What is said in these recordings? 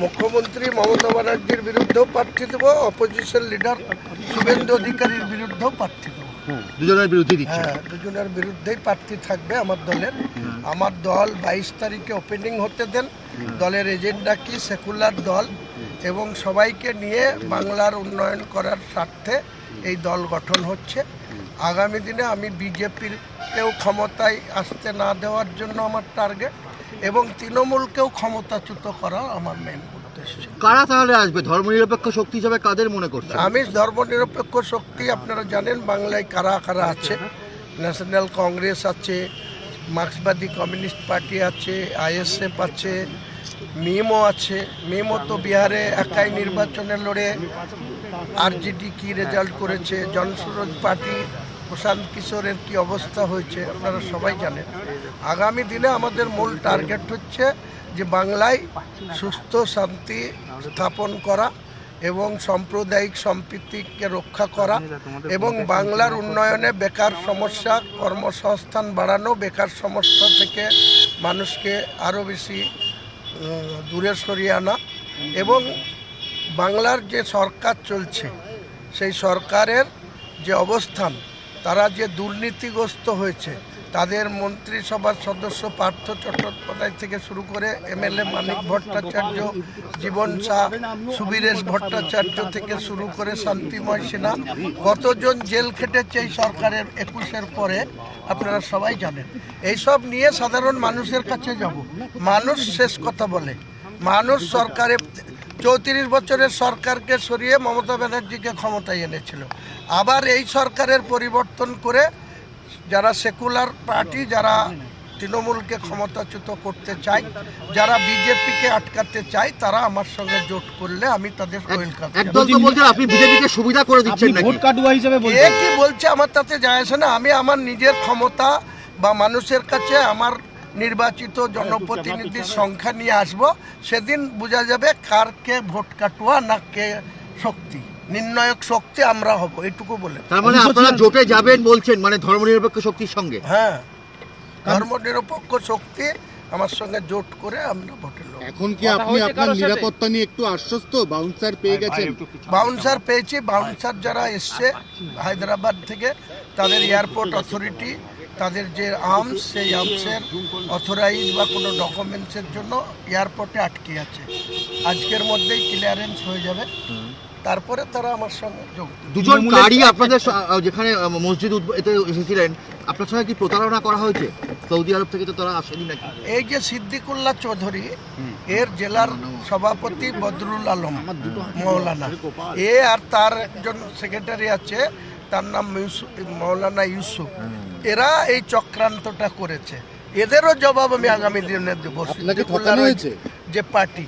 মুখ্যমন্ত্রী মমতা ব্যানার্জির বিরুদ্ধেও প্রার্থী দেবো অপোজিশন লিডার শুভেন্দু অধিকারীর বিরুদ্ধেও প্রার্থী দেবো। দুজনের বিরুদ্ধে হ্যাঁ দুজনের বিরুদ্ধেই প্রার্থী থাকবে আমার দলের। আমার দল বাইশ তারিখে ওপেনিং হতে দেন। দলের এজেন্ডা কি সেকুলার দল এবং সবাইকে নিয়ে বাংলার উন্নয়ন করার স্বার্থে এই দল গঠন হচ্ছে। আগামী দিনে আমি বিজেপিরকেও ক্ষমতায় আসতে না দেওয়ার জন্য আমার টার্গেট এবং তৃণমূলকেও ক্ষমতাচ্যুত করা আমার মেন উদ্দেশ্য। কারা তাহলে আসবে? ধর্মনিরপেক্ষ শক্তি হিসাবে কাদের মনে করছে আমি ধর্মনিরপেক্ষ শক্তি আপনারা জানেন বাংলায় কারা কারা আছে? ন্যাশনাল কংগ্রেস আছে মার্ক্সবাদী কমিউনিস্ট পার্টি আছে আইএসএফ আছে মিমও আছে। মিমও তো বিহারে একাই নির্বাচনে লড়ে আরজেডি কি রেজাল্ট করেছে? জনসুরজ পার্টি প্রশান্ত কিশোরের কি অবস্থা হয়েছে আপনারা সবাই জানেন। আগামী দিনে আমাদের মূল টার্গেট হচ্ছে যে বাংলায় সুস্থ শান্তি স্থাপন করা এবং সাম্প্রদায়িক সম্প্রীতিকে রক্ষা করা এবং বাংলার উন্নয়নে বেকার সমস্যা, কর্মসংস্থান বাড়ানো, বেকার সমস্যা থেকে মানুষকে আরও বেশি দূরে সরিয়ে আনা এবং বাংলার যে সরকার চলছে, সেই সরকারের যে অবস্থান তারা যে দুর্নীতিগ্রস্ত হয়েছে, তাদের মন্ত্রিসভার সদস্য পার্থ চট্টোপাধ্যায় থেকে শুরু করে এমএলএ মানিক ভট্টাচার্য, জীবন শাহ, সুবীরেশ ভট্টাচার্য থেকে শুরু করে শান্তিময় সিনহা কতজন জেল খেটেছে এই সরকারের একুশের পরে, আপনারা সবাই জানেন। এইসব নিয়ে সাধারণ মানুষের কাছে যাব। মানুষ শেষ কথা বলে। মানুষ সরকারের চৌত্রিশ বছরের সরকারকে সরিয়ে মমতা ব্যানার্জিকে ক্ষমতায় এনেছিল। আবার এই সরকারের পরিবর্তন করে যারা সেকুলার পার্টি যারা তৃণমূলকে ক্ষমতাচ্যুত করতে চায় যারা বিজেপিকে আটকাতে চায় তারা আমার সঙ্গে জোট করলে আমি তাদের ওয়েলকাম আপনি বিজেপিকে সুবিধা করে আপনি দিচ্ছেন ভোট কাটুয়া হিসেবে এ কি বলছে আমার তাতে যায় আসে না। আমি আমার নিজের ক্ষমতা বা মানুষের কাছে আমার নির্বাচিত জনপ্রতিনিধির সংখ্যা নিয়ে আসব। সেদিন বোঝা যাবে কার কে ভোট কাটুয়া না কে শক্তি। নির্ণায়ক শক্তি আমরা হব এটুকু বলে। তার মানে আপনারা জোটে যাবেন বলছেন মানে ধর্মনিরপেক্ষ শক্তির সঙ্গে? হ্যাঁ। ধর্মনিরপেক্ষ শক্তি আমার সঙ্গে জোট করে আমরা ভোটে লড়ব এখন কি আপনি আপনার নিরাপত্তা নিয়ে একটু আশ্বস্ত? বাউন্সার পেয়ে গেছেন। বাউন্সার পেয়েছি বাউন্সার যারা এসছে হায়দ্রাবাদ থেকে তাদের এয়ারপোর্ট অথরিটি তাদের যে আর্মস সেই আর্মসের অথরাইজ বা কোনো ডকুমেন্টসের জন্য এয়ারপোর্টে আটকে আছে। আজকের মধ্যেই ক্লিয়ারেন্স হয়ে যাবে। তারপরে তারা আমার সঙ্গে যোগ দুজন কারি আপনাদের যেখানে মসজিদ এতে এসেছিলেন আপনার সঙ্গে কি প্রতারণা করা হয়েছে? সৌদি আরব থেকে তো তারা আসেনি নাকি? এই যে সিদ্দিকুল্লাহ চৌধুরী এর জেলার সভাপতি বদরুল আলম মৌলানা। এ আর তার একজন সেক্রেটারি আছে তার নাম মৌলানা ইউসুফ। এরা এই চক্রান্তটা করেছে। এদেরও জবাব আমি আগামী দিনে দেবো? যে পার্টি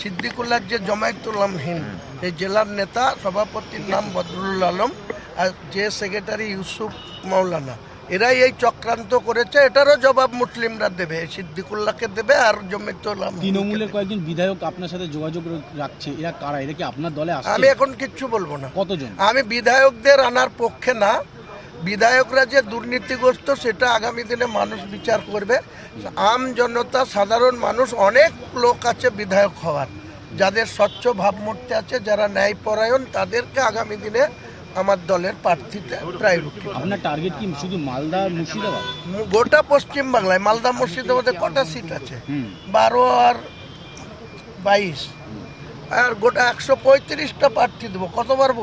সিদ্দিকুল্লার যে জমায়েতুল্লাম হিন্দ এই জেলার নেতা সভাপতির নাম বদরুল আলম আর যে সেক্রেটারি ইউসুফ মৌলানা এরাই এই চক্রান্ত করেছে। এটারও জবাব মুসলিমরা দেবে সিদ্দিকুল্লাহকে দেবে আর জমিতুল্লাহ তৃণমূলের কয়েকজন বিধায়ক আপনার সাথে যোগাযোগ রাখছে এরা কারা? এরা কি আপনার দলে আমি এখন কিচ্ছু বলব না। কতজন? আমি বিধায়কদের আনার পক্ষে না বিধায়করা যে দুর্নীতিগ্রস্ত সেটা আগামী দিনে মানুষ বিচার করবে। আম জনতা সাধারণ মানুষ অনেক লোক আছে বিধায়ক হওয়ার। যাদের স্বচ্ছ ভাবমূর্তি আছে যারা ন্যায়পরায়ণ তাদেরকে আগামী দিনে আমার দলের প্রার্থীতে প্রায়োরিটি আপনার টার্গেট কি? শুধু মালদা মুর্শিদাবাদ? গোটা পশ্চিম বাংলায় মালদা মুর্শিদাবাদে কটা সিট আছে? বারো আর বাইশ। আর গোটা একশো পঁয়ত্রিশটা প্রার্থী দেবো। কতবার?